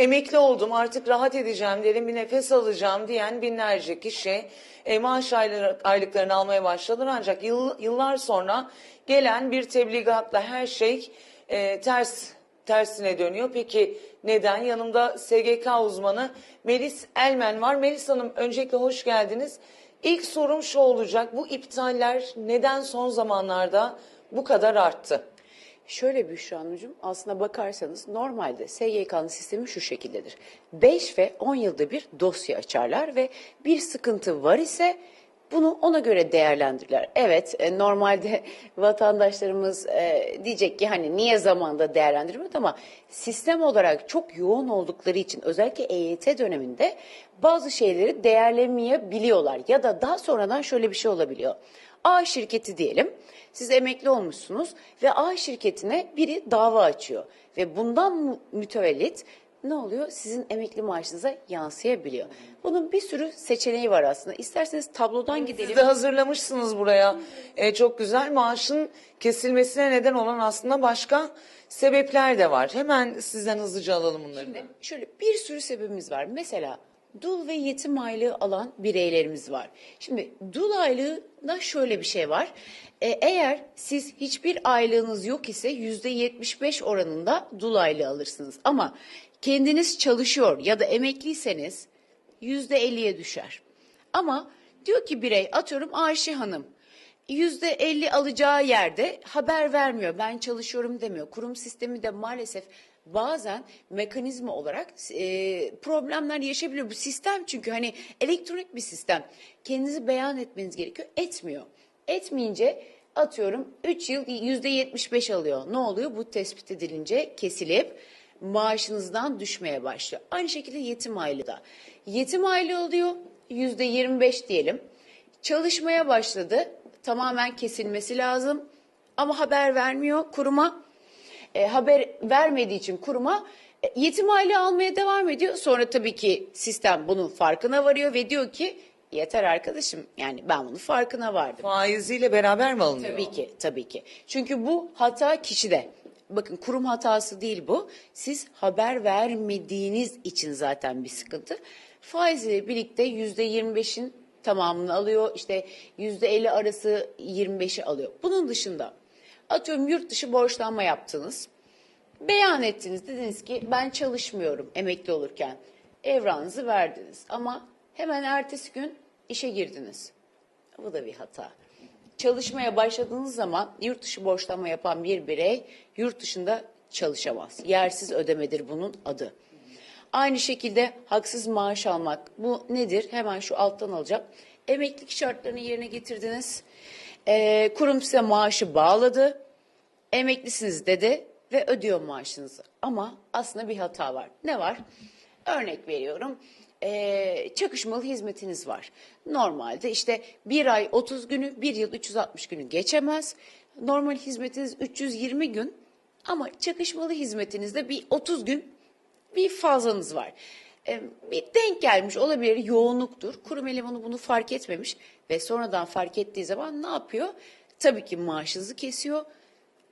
emekli oldum artık rahat edeceğim derin bir nefes alacağım diyen binlerce kişi e, maaş aylıklarını almaya başladılar ancak yıl- yıllar sonra gelen bir tebligatla her şey e, ters tersine dönüyor. Peki neden? Yanımda SGK uzmanı Melis Elmen var. Melis Hanım öncelikle hoş geldiniz. İlk sorum şu olacak. Bu iptaller neden son zamanlarda bu kadar arttı? Şöyle Büşra Hanımcığım aslına bakarsanız normalde SGK'nın sistemi şu şekildedir. 5 ve 10 yılda bir dosya açarlar ve bir sıkıntı var ise bunu ona göre değerlendirirler. Evet e, normalde vatandaşlarımız e, diyecek ki hani niye zamanda değerlendirmedi ama sistem olarak çok yoğun oldukları için özellikle EYT döneminde bazı şeyleri değerlemeyebiliyorlar ya da daha sonradan şöyle bir şey olabiliyor. A şirketi diyelim. Siz emekli olmuşsunuz ve A şirketine biri dava açıyor ve bundan mütevellit ne oluyor? Sizin emekli maaşınıza yansıyabiliyor. Bunun bir sürü seçeneği var aslında. İsterseniz tablodan gidelim. Siz de hazırlamışsınız buraya. E, çok güzel maaşın kesilmesine neden olan aslında başka sebepler de var. Hemen sizden hızlıca alalım bunları. Şimdi şöyle bir sürü sebebimiz var. Mesela dul ve yetim aylığı alan bireylerimiz var. Şimdi dul aylığında şöyle bir şey var. Ee, eğer siz hiçbir aylığınız yok ise yüzde 75 oranında dul aylığı alırsınız. Ama kendiniz çalışıyor ya da emekliyseniz yüzde 50'ye düşer. Ama diyor ki birey atıyorum Ayşe Hanım yüzde elli alacağı yerde haber vermiyor. Ben çalışıyorum demiyor. Kurum sistemi de maalesef bazen mekanizma olarak e, problemler yaşayabiliyor. Bu sistem çünkü hani elektronik bir sistem. Kendinizi beyan etmeniz gerekiyor. Etmiyor. Etmeyince atıyorum 3 yıl yüzde 75 alıyor. Ne oluyor? Bu tespit edilince kesilip maaşınızdan düşmeye başlıyor. Aynı şekilde yetim aylığı da. Yetim aylığı oluyor yüzde 25 diyelim. Çalışmaya başladı. Tamamen kesilmesi lazım. Ama haber vermiyor kuruma. E, haber vermediği için kuruma e, yetim aylığı almaya devam ediyor. Sonra tabii ki sistem bunun farkına varıyor ve diyor ki yeter arkadaşım yani ben bunun farkına vardım. Faiziyle beraber mi alınıyor? Tabii ki, tabii ki. Çünkü bu hata kişide. Bakın kurum hatası değil bu. Siz haber vermediğiniz için zaten bir sıkıntı. Faizle birlikte yüzde 25'in tamamını alıyor. İşte yüzde 50 arası 25'i alıyor. Bunun dışında atıyorum yurt dışı borçlanma yaptınız. Beyan ettiniz. Dediniz ki ben çalışmıyorum emekli olurken. Evranınızı verdiniz. Ama hemen ertesi gün işe girdiniz. Bu da bir hata. Çalışmaya başladığınız zaman yurt dışı borçlanma yapan bir birey yurt dışında çalışamaz. Yersiz ödemedir bunun adı. Aynı şekilde haksız maaş almak. Bu nedir? Hemen şu alttan alacağım. Emeklilik şartlarını yerine getirdiniz. Ee, kurum size maaşı bağladı. Emeklisiniz dedi ve ödüyor maaşınızı. Ama aslında bir hata var. Ne var? Örnek veriyorum. Ee, çakışmalı hizmetiniz var. Normalde işte bir ay 30 günü, bir yıl 360 günü geçemez. Normal hizmetiniz 320 gün ama çakışmalı hizmetinizde bir 30 gün bir fazlanız var. Ee, bir denk gelmiş olabilir yoğunluktur. Kurum elemanı bunu fark etmemiş ve sonradan fark ettiği zaman ne yapıyor? Tabii ki maaşınızı kesiyor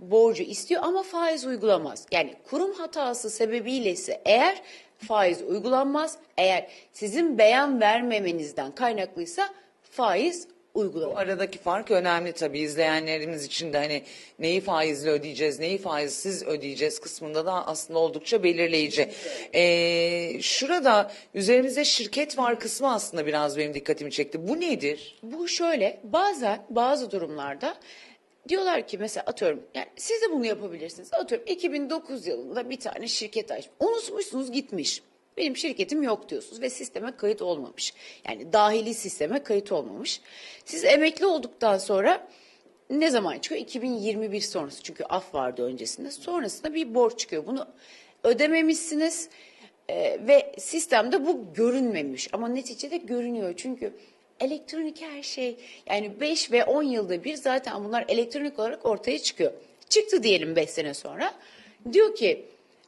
borcu istiyor ama faiz uygulamaz. Yani kurum hatası sebebiyle ise eğer faiz uygulanmaz, eğer sizin beyan vermemenizden kaynaklıysa faiz uygulanır. Bu aradaki fark önemli tabii izleyenlerimiz için de hani neyi faizle ödeyeceğiz, neyi faizsiz ödeyeceğiz kısmında da aslında oldukça belirleyici. Ee, şurada üzerimizde şirket var kısmı aslında biraz benim dikkatimi çekti. Bu nedir? Bu şöyle bazen bazı durumlarda diyorlar ki mesela atıyorum yani siz de bunu yapabilirsiniz. Atıyorum 2009 yılında bir tane şirket açmış. Unutmuşsunuz gitmiş. Benim şirketim yok diyorsunuz ve sisteme kayıt olmamış. Yani dahili sisteme kayıt olmamış. Siz emekli olduktan sonra ne zaman çıkıyor? 2021 sonrası çünkü af vardı öncesinde. Sonrasında bir borç çıkıyor. Bunu ödememişsiniz e, ve sistemde bu görünmemiş. Ama neticede görünüyor çünkü elektronik her şey yani 5 ve 10 yılda bir zaten bunlar elektronik olarak ortaya çıkıyor. Çıktı diyelim 5 sene sonra. Diyor ki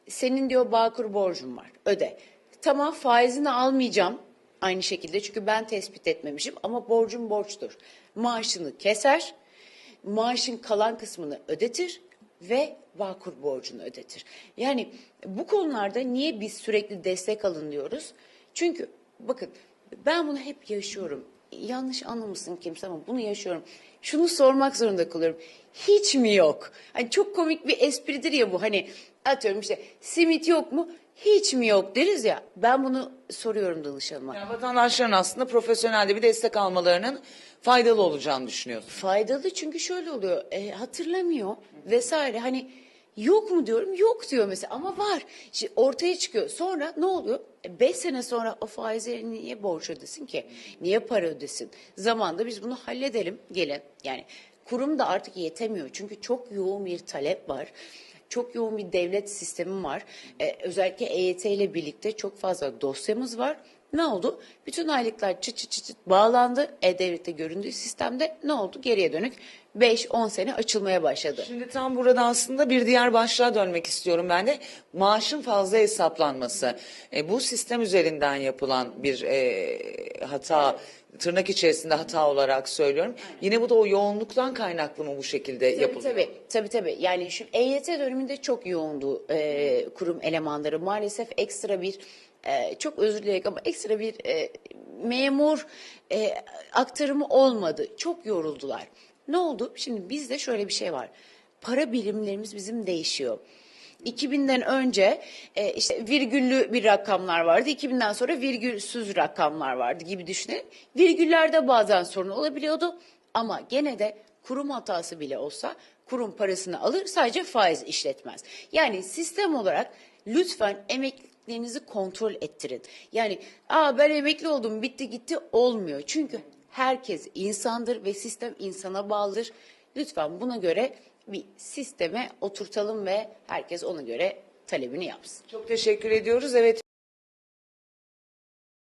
senin diyor Bağkur borcun var öde. Tamam faizini almayacağım aynı şekilde çünkü ben tespit etmemişim ama borcum borçtur. Maaşını keser maaşın kalan kısmını ödetir ve Bağkur borcunu ödetir. Yani bu konularda niye biz sürekli destek alın diyoruz? Çünkü bakın ben bunu hep yaşıyorum. Yanlış anlamasın kimse ama bunu yaşıyorum. Şunu sormak zorunda kalıyorum. Hiç mi yok? Hani çok komik bir espridir ya bu. Hani atıyorum işte simit yok mu? Hiç mi yok deriz ya. Ben bunu soruyorum danışanıma. Yani vatandaşların aslında profesyonelde bir destek almalarının faydalı olacağını düşünüyorsun. Faydalı çünkü şöyle oluyor. e, hatırlamıyor vesaire. Hani yok mu diyorum yok diyor mesela ama var. İşte ortaya çıkıyor. Sonra ne oluyor? 5 sene sonra o faizi niye borç ödesin ki? Niye para ödesin? Zamanda biz bunu halledelim gelin. Yani kurum da artık yetemiyor. Çünkü çok yoğun bir talep var. Çok yoğun bir devlet sistemi var. Ee, özellikle EYT ile birlikte çok fazla dosyamız var. Ne oldu? Bütün aylıklar çıt çıt çıt çıt bağlandı. E-Devlet'te göründüğü sistemde ne oldu? Geriye dönük 5-10 sene açılmaya başladı. Şimdi tam burada aslında bir diğer başlığa dönmek istiyorum ben de. Maaşın fazla hesaplanması. E, bu sistem üzerinden yapılan bir e, hata, tırnak içerisinde hata olarak söylüyorum. Yine bu da o yoğunluktan kaynaklı mı bu şekilde Tabii yapılıyor? tabii. Tabii tabii. Yani şu EYT döneminde çok yoğundu e, kurum elemanları. Maalesef ekstra bir e, çok özür dilerim ama ekstra bir e, memur e, aktarımı olmadı. Çok yoruldular. Ne oldu? Şimdi bizde şöyle bir şey var. Para birimlerimiz bizim değişiyor. 2000'den önce e, işte virgüllü bir rakamlar vardı. 2000'den sonra virgülsüz rakamlar vardı gibi düşünelim. Virgüllerde bazen sorun olabiliyordu ama gene de kurum hatası bile olsa kurum parasını alır sadece faiz işletmez. Yani sistem olarak lütfen emeklilerinizi kontrol ettirin. Yani aa ben emekli oldum bitti gitti olmuyor. Çünkü herkes insandır ve sistem insana bağlıdır. Lütfen buna göre bir sisteme oturtalım ve herkes ona göre talebini yapsın. Çok teşekkür ediyoruz. Evet